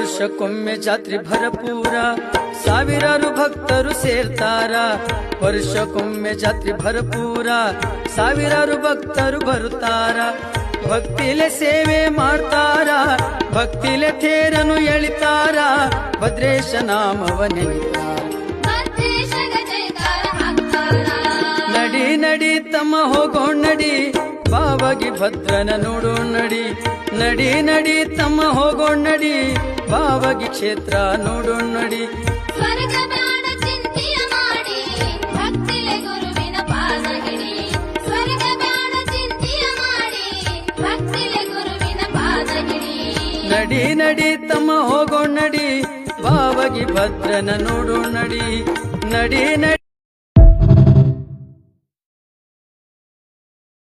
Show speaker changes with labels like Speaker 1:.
Speaker 1: ವರ್ಷಕ್ಕೊಮ್ಮೆ ಜಾತ್ರೆ ಭರಪೂರ. ಸಾವಿರಾರು ಭಕ್ತರು ಸೇರ್ತಾರ. ವರ್ಷಕ್ಕೊಮ್ಮೆ ಜಾತ್ರೆ ಭರಪೂರ. ಸಾವಿರಾರು ಭಕ್ತರು ಬರುತ್ತಾರ. ಭಕ್ತಿಲೆ ಸೇವೆ ಮಾಡ್ತಾರ. ಭಕ್ತಿಲೆ ತೇರನು ಎಳಿತಾರ. ಭದ್ರೇಶ ನಾಮವ ನೆನಿತಾರ. ನಡಿ ತಮ್ಮ ಹೋಗೋಣ ನಡಿ. ಬಾವಗಿ ಭದ್ರನ ನೋಡೋಣ ನಡಿ. ನಡಿ ನಡಿ ತಮ್ಮ ಹೋಗೋಣ ನಡಿ. ಬಾವಾಗಿ ಕ್ಷೇತ್ರ ನೋಡೋಣ ನಡಿ. ನಡಿ ನಡಿ ತಮ್ಮ ಹೋಗೋಣ ನಡಿ. ಬಾವಾಗಿ ಭದ್ರನ ನೋಡೋಣ ನಡಿ. ನಡಿ ನಡಿ.